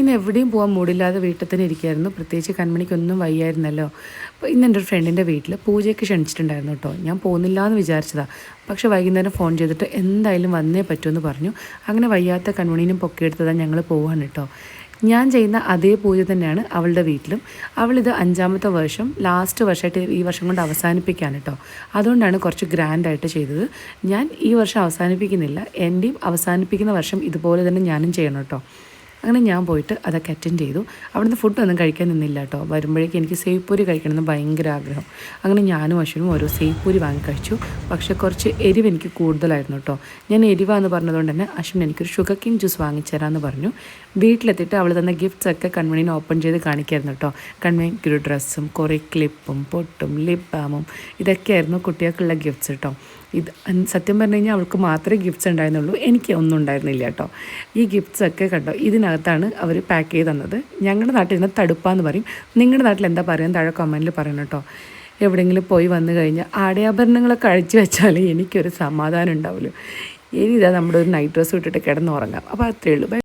ഇന്ന് എവിടെയും പോകാൻ മൂടില്ലാതെ വീട്ടിൽ തന്നെ ഇരിക്കുമായിരുന്നു പ്രത്യേകിച്ച് കൺമണിക്കൊന്നും വയ്യായിരുന്നല്ലോ. അപ്പോൾ ഇന്ന് എന്റെ ഒരു ഫ്രണ്ടിന്റെ വീട്ടിൽ പൂജയ്ക്ക് ക്ഷണിച്ചിട്ടുണ്ടായിരുന്നു കേട്ടോ. ഞാൻ പോകുന്നില്ല എന്ന് വിചാരിച്ചതാണ് പക്ഷേ വൈകുന്നേരം ഫോൺ ചെയ്തിട്ട് എന്തായാലും വന്നേ പറ്റുമെന്ന് പറഞ്ഞു. അങ്ങനെ വയ്യാത്ത കൺമണീനും പൊക്കിയെടുത്തതാണ് ഞങ്ങൾ പോവാണ് കേട്ടോ. ഞാൻ ചെയ്യുന്ന അതേ പൂജ തന്നെയാണ് അവളുടെ വീട്ടിലും. അവളിത് അഞ്ചാമത്തെ വർഷം ലാസ്റ്റ് വർഷമായിട്ട് ഈ വർഷം കൊണ്ട് അവസാനിപ്പിക്കാൻ കേട്ടോ. അതുകൊണ്ടാണ് കുറച്ച് ഗ്രാൻഡായിട്ട് ചെയ്തത്. ഞാൻ ഈ വർഷം അവസാനിപ്പിക്കുന്നില്ല. എന്റെയും അവസാനിപ്പിക്കുന്ന വർഷം ഇതുപോലെ തന്നെ ഞാനും ചെയ്യണം കേട്ടോ. അങ്ങനെ ഞാൻ പോയിട്ട് അതൊക്കെ അറ്റൻഡ് ചെയ്തു. അവിടുന്ന് ഫുഡൊന്നും കഴിക്കാൻ നിന്നില്ല കേട്ടോ. വരുമ്പോഴേക്കും എനിക്ക് സേവ്പൂരി കഴിക്കണമെന്ന് ഭയങ്കര ആഗ്രഹം. അങ്ങനെ ഞാനും അശ്വനും ഓരോ സേവ്പൂരി വാങ്ങി കഴിച്ചു. പക്ഷേ കുറച്ച് എരിവ് എനിക്ക് കൂടുതലായിരുന്നു കേട്ടോ. ഞാൻ എരിവാന്ന് പറഞ്ഞതുകൊണ്ട് തന്നെ അശ്വൻ എനിക്കൊരു ഷുഗർ കിങ് ജ്യൂസ് വാങ്ങിച്ചു തരാമെന്ന് പറഞ്ഞു. വീട്ടിലെത്തിയിട്ട് അവൾ തന്ന ഗിഫ്റ്റ്സ് ഒക്കെ കൺമണീനെ ഓപ്പൺ ചെയ്ത് കാണിക്കായിരുന്നു കേട്ടോ. ഒരു ഡ്രസ്സും കുറേ ക്ലിപ്പും പൊട്ടും ലിപ് ബാമും ഇതൊക്കെയായിരുന്നു കുട്ടികൾക്കുള്ള ഗിഫ്റ്റ്സ് കേട്ടോ. ഇത് സത്യം പറഞ്ഞു കഴിഞ്ഞാൽ അവൾക്ക് മാത്രമേ ഗിഫ്റ്റ്സ് ഉണ്ടായിരുന്നുള്ളൂ. എനിക്ക് ഒന്നും ഉണ്ടായിരുന്നില്ല കേട്ടോ. ഈ ഗിഫ്റ്റ്സ് ഒക്കെ കണ്ടോ? ഇതിനകത്താണ് അവർ പാക്ക് ചെയ്ത് തന്നത്. ഞങ്ങളുടെ നാട്ടിൽ നിന്ന് തടുപ്പാന്ന് പറയും. നിങ്ങളുടെ നാട്ടിൽ എന്താ പറയുക? താഴെ കമന്റിൽ പറയണം കേട്ടോ എവിടെയെങ്കിലും പോയി വന്നു കഴിഞ്ഞാൽ ആടയാഭരണങ്ങളൊക്കെ അഴിച്ചു വെച്ചാൽ എനിക്കൊരു സമാധാനം ഉണ്ടാവുമല്ലോ ഇനി ഇതാ നമ്മുടെ ഒരു നൈറ്റ് ഡ്രസ്സ് ഇട്ടിട്ട് കിടന്നുറങ്ങാം അപ്പോൾ അത്രയേ ഉള്ളൂ.